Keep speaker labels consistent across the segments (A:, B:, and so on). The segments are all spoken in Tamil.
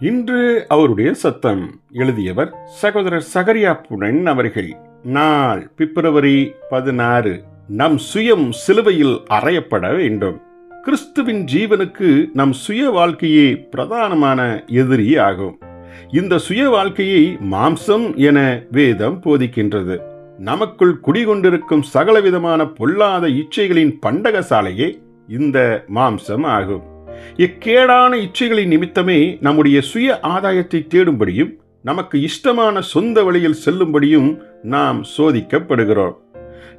A: இன்று அவருடைய சத்தம். எழுதியவர் சகோதரர் சகரியா புனன் அவர்கள். நாள் பிப்ரவரி பதினாறு. நம் சுயம் சிலுவையில் அறையப்பட வேண்டும். கிறிஸ்துவின் ஜீவனுக்கு நம் சுய வாழ்க்கையே பிரதானமான எதிரி ஆகும் இந்த சுய வாழ்க்கையை மாம்சம் என வேதம் போதிக்கின்றது. நமக்குள் குடிகொண்டிருக்கும் சகலவிதமான பொல்லாத இச்சைகளின் பண்டகசாலையே இந்த மாம்சம் ஆகும். இக்கேடான இச்சைகளின் நிமித்தமே நம்முடைய சுய ஆதாயத்தை தேடும்படியும் நமக்கு இஷ்டமான சொந்த வழியில் செல்லும்படியும் நாம் சோதிக்கப்படுகிறோம்.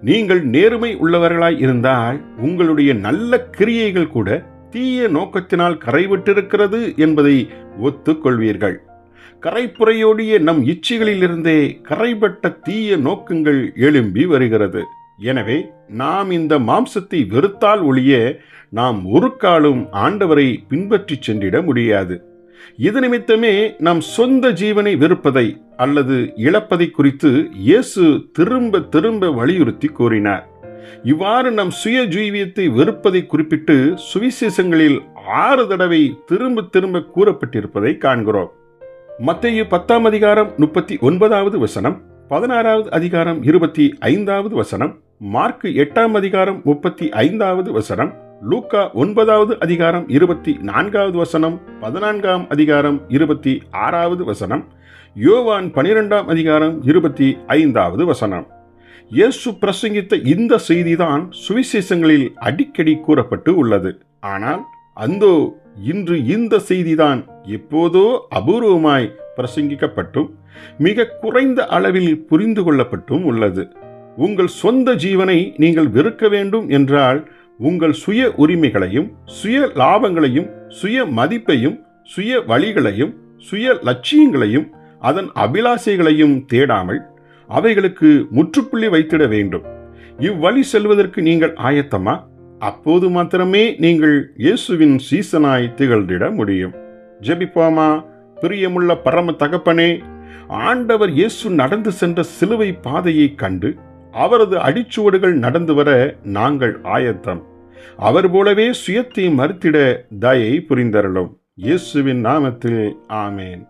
A: நீங்கள் நேர்மை உள்ளவர்களாய் இருந்தால் உங்களுடைய நல்ல கிரியைகள் கூட தீய நோக்கத்தினால் கரைவிட்டிருக்கிறது என்பதை ஒத்துக்கொள்வீர்கள். கரைப்புறையோடிய நம் இச்சைகளிலிருந்தே கரைபட்ட தீய நோக்கங்கள் எழும்பி வருகிறது. எனவே நாம் இந்த மாம்சத்தை வெறுத்தால் ஒழிய நாம் ஒரு காலும் ஆண்டவரை பின்பற்றிச் சென்றிட முடியாது. இது நிமித்தமே நம் சொந்த ஜீவனை வெறுப்பதை அல்லது இழப்பதை குறித்து இயேசு திரும்ப திரும்ப வலியுறுத்தி கூறினார். இவ்வாறு நம் சுய ஜீவியத்தை வெறுப்பதை குறிப்பிட்டு சுவிசேஷங்களில் ஆறு தடவை திரும்ப திரும்ப கூறப்பட்டிருப்பதை காண்கிறோம். மத்திய பத்தாம் அதிகாரம் முப்பத்தி ஒன்பதாவது வசனம் பதினாறாவது அதிகாரம் இருபத்தி ஐந்தாவது வசனம் மார்க்கு எட்டாம் அதிகாரம் முப்பத்தி ஐந்தாவது வசனம் லூக்கா ஒன்பதாவது அதிகாரம் இருபத்தி நான்காவது வசனம் பதினான்காம் அதிகாரம் இருபத்தி ஆறாவது வசனம் யோவான் பனிரெண்டாம் அதிகாரம் இருபத்தி ஐந்தாவது வசனம். இயேசு பிரசங்கித்த இந்த செய்திதான் சுவிசேஷங்களில் அடிக்கடி கூறப்பட்டு உள்ளது. ஆனால் அந்தோ இன்று இந்த செய்திதான் எப்போதோ அபூர்வமாய் பிரசங்கிக்கப்பட்டும் மிக குறைந்த அளவில் புரிந்து கொள்ளப்பட்டும் உள்ளது. உங்கள் சொந்த ஜீவனை நீங்கள் வெறுக்க வேண்டும் என்றால் உங்கள் சுய உரிமைகளையும் சுய லாபங்களையும் சுய மதிப்பையும் சுய வழிகளையும் சுய லட்சியங்களையும் அதன் அபிலாசைகளையும் தேடாமல் அவைகளுக்கு முற்றுப்புள்ளி வைத்திட வேண்டும். இவ்வழி செல்வதற்கு நீங்கள் ஆயத்தமா? அப்போது மாத்திரமே நீங்கள் இயேசுவின் சீசனாய் திகழ்ந்திட முடியும். ஜெபிப்போமா? பிரியமுள்ள பரம தகப்பனே ஆண்டவர் இயேசு நடந்து சென்ற சிலுவை பாதையை கண்டு அவரது அடிச்சுவடுகள் நடந்து வர நாங்கள் ஆயத்தம். அவர் போலவே சுயத்தை மறுத்திட தயை புரிந்தரலும் இயேசுவின் நாமத்தில் ஆமேன்.